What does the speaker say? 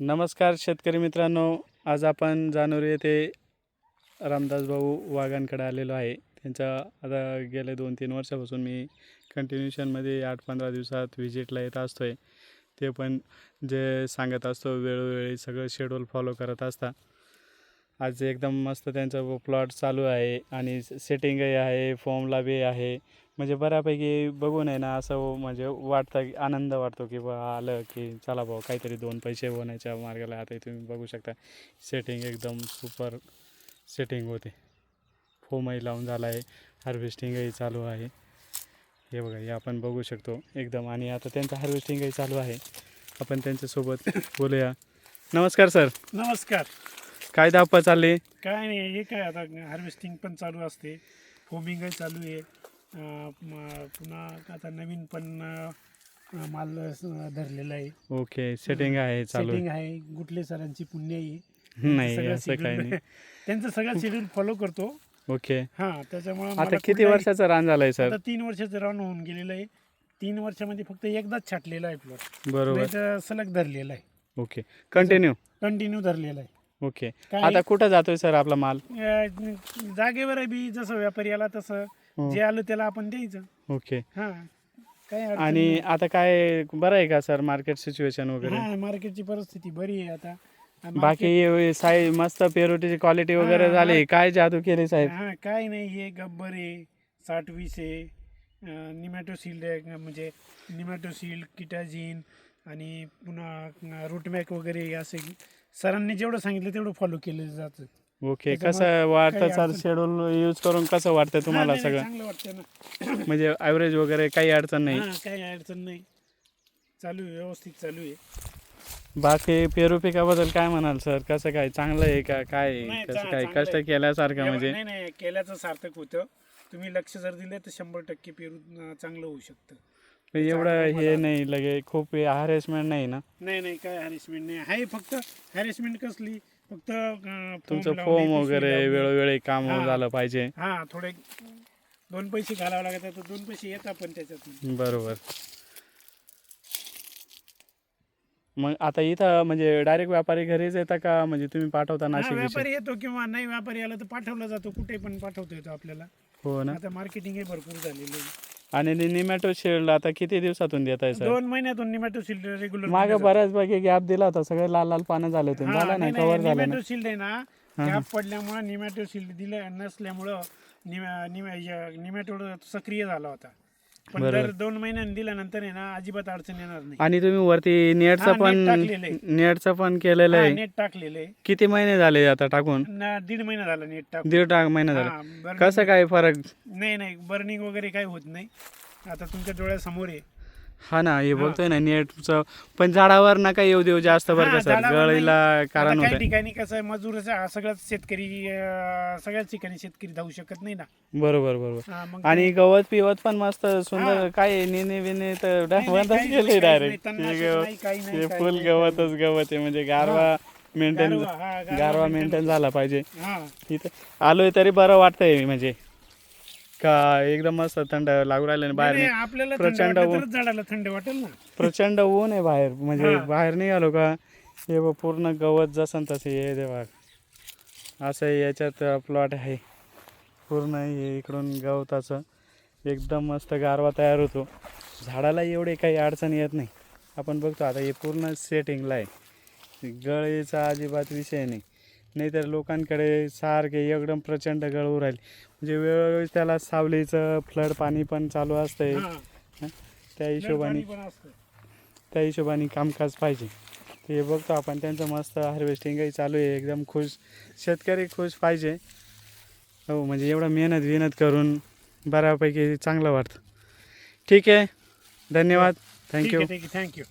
नमस्कार शेतकरी मित्रांनो आज आपण जानोरी येथे रामदास भाऊ वाघांकडे आलेलो आहे. त्यांच्या आता गेले दोन तीन वर्षापासून मी कंटिन्युशनमध्ये आठ पंधरा दिवसात व्हिजिटला येत असतो आहे ते पण जे सांगत असतो वेळोवेळी सगळं शेड्यूल फॉलो करत असता आज एकदम मस्त त्यांचा प्लॉट चालू आहे आणि सेटिंगही आहे फॉर्मला बी आहे. म्हणजे बऱ्यापैकी बघून आहे ना असं म्हणजे वाटतं की आनंद वाटतो की बा आलं की चला भाऊ काहीतरी दोन पैसे होण्याच्या मार्गाला आता तुम्ही बघू शकता. सेटिंग एकदम सुपर सेटिंग होते. फोमही लावून झाला आहे. हार्वेस्टिंगही चालू आहे. हे बघा हे आपण बघू शकतो एकदम. आणि आता त्यांचं हार्वेस्टिंगही चालू आहे. आपण त्यांच्यासोबत बोलूया. नमस्कार सर. नमस्कार. काय धाप्पा चालले? काय नाही हे काय आता हार्वेस्टिंग पण चालू असते. फोमिंगही चालू आहे. पुन्हा आता नवीन पण माल धरलेला आहे. ओके सेटिंग आहे चालू. सेटिंग आहे. गुटले सरांची पुण्य आहे. नाही असं काही नाही. त्यांचं सगळं शेड्यूल फॉलो करतो. ओके. हा त्याच्यामुळे आता किती वर्षाचं रान झालंय सर आता तीन वर्षाचं राऊंड होऊन गेलेलं आहे. तीन वर्षामध्ये फक्त एकदाच छाटलेला आहे प्लॉट बरोबर. सलग धरलेला आहे. ओके. कंटिन्यू कंटिन्यू धरलेला आहे. ओके. आता कुठं जातोय सर आपला माल? जागेवर आहे बी जसं व्यापारी आला तसं. जे आलं त्याला आपण द्यायचं. ओके. हा. काय अडचण आणि. आता काय बरं आहे का सर मार्केट सिच्युएशन वगैरे? हा मार्केटची परिस्थिती बरी आहे आता. आ, बाकी साई मस्त पेरोटीची क्वालिटी वगैरे हा, झाली. हा. काय जादू केली साहेब? हा काय नाही हे गब्बर आहे. साठ वीस आहे निमॅटोसिल्ड आहे म्हणजे निमॅटोसिल्ड किटाजिन आणि पुन्हा रूटमॅक वगैरे असे. सरांनी जेवढं सांगितलं तेवढं फॉलो केलं जातं. ओके कसं वाटतं काही सर शेड्यूल यूज करून कसं वाटतं तुम्हाला नाही, सगळं? चांगलं वाटतं ना. म्हणजे ॲव्हरेज वगैरे काही अडचण नाही? हा काही अडचण नाही. चालू आहे व्यवस्थित चालू आहे. बाकी पेरू पिकाबद्दल काय म्हणाल सर? कसं काय चांगलं आहे का काय आहे? नाही, कसं चा- काय चांगलं कष्ट आहे. केल्यासारखं एवढं- म्हणजे? नाही नाही केल्याचं सार्थक होतं. तुम्ही लक्ष जर दिलं तर शंभर टक्के पेरू अं, चांगलं होऊ शकतं. एवढं चांगलं हे नाही लगे खूप हॅरेसमेंट नाही ना? नाही नाही काय हॅरेसमेंट नाही. आहे फक्त हॅरेसमेंट कसली? फक्त अं, तुमचं लावणे, फॉर्म पिशवी वगैरे लावणे. वेळोवेळी काम हा. झालं पाहिजे. हा थोडे दोन पैसे घालावे लागतात तर दोन पैसे येतात पण त्याच्यातून. बरोबर. मग आता इथं म्हणजे डायरेक्ट व्यापारी घरीच येतात का? म्हणजे तुम्ही पाठवता हा, नाशिक व्यापारी येतो किंवा नाही व्यापारी आला तर पाठवला जातो कुठे पण पाठवता येतो आपल्याला. हो ना. आता मार्केटिंग हे भरपूर झालेलं आहे. आणि निमॅटो शेड आता किती दिवसातून देत आहे सर दोन महिन्यातून निमॅटोसिल्ड रेग्युलर मागे बऱ्याच पैकी गॅप दिला होता सगळे लाल लाल पानं झाले होते. झालं नाही कव्हर झालं ना निमॅटोसिल्ड आहे ना गॅप पडल्यामुळे निमॅटोसिल्ड दिलं नसल्यामुळं निमॅटोड सक्रिय झाला होता. पण बरोबर. दर दोन महिन्यांनी दिल्यानंतर आहे ना अजिबात अडचण येणार नाही. आणि तुम्ही वरती नेटचं हा, नेट पण टाकलेलं आहे. नेटचं पण केलेलं हा, आहे. नेट टाकलेलं किती महिने झाले आता टाकून? दीड महिना झाला नेट टाकून. दीड टाक महिना झाला. कसं काय फरक? नाही नाही बर्निंग वगैरे काही होत नाही. आता तुमच्या डोळ्यासमोर आहे. हा ना हे बघतोय ना नेटचं पण झाडावर नका येऊ देऊ जास्त बरं हा, का सर? झाडावर नाही. गळीला कारण आता काही होतं ठिकाणी कसं आहे मजूर सगळ्याच शेतकरी अं, सगळ्याच ठिकाणी शेतकरी धावू शकत नाही ना. बरोबर बरोबर. हा, मग आणि गवत पिवत पण मस्त सुंदर. काय नेने बिने तर काहीच नाही, डायरेक्ट काहीच नाही, तणनाशक नाही, काही नाही, हे काही फुल नाही, गवतच गवत आहे म्हणजे गारवा मेंटेन गारवा, हा, गारवा गारवा maintain मेंटेन झाला पाहिजे. हा. इथं आलोय तरी बरं वाटतंय म्हणजे. का एकदम मस्त थंड लागू राहिलं बाहेर नाही, नाही. आपल्याला थंड प्रचंड ऊन. झाडाला थंड वाटेल ना. प्रचंड ऊन आहे बाहेर. म्हणजे. बाहेर निघालो का हे बघ पूर्ण गवत जसं तसे हे देवा असं याच्यात प्लॉट आहे. पूर्ण हे इकडून गवताचं. एकदम मस्त गारवा तयार होतो. झाडाला एवढे काही अडचण येत नाही. आपण बघतो आता हे पूर्ण सेटिंगला आहे. गळीचा अजिबात विषय नाही. नाहीतर लोकांकडे सारखे एकदम प्रचंड गळू राहील. म्हणजे वेळोवेळी त्याला सावलीचं फ्लड पाणी पण चालू असतंय. हा. त्या हिशोबाने असतं. त्या हिशोबाने कामकाज पाहिजे. ते बघतो आपण त्यांचं मस्त हार्वेस्टिंगही चालू आहे. एकदम खुश शेतकरी खुश पाहिजे. हो म्हणजे एवढं मेहनत विहनत करून बऱ्यापैकी चांगलं वाटतं. ठीक आहे. धन्यवाद. थँक्यू आहे थँक्यू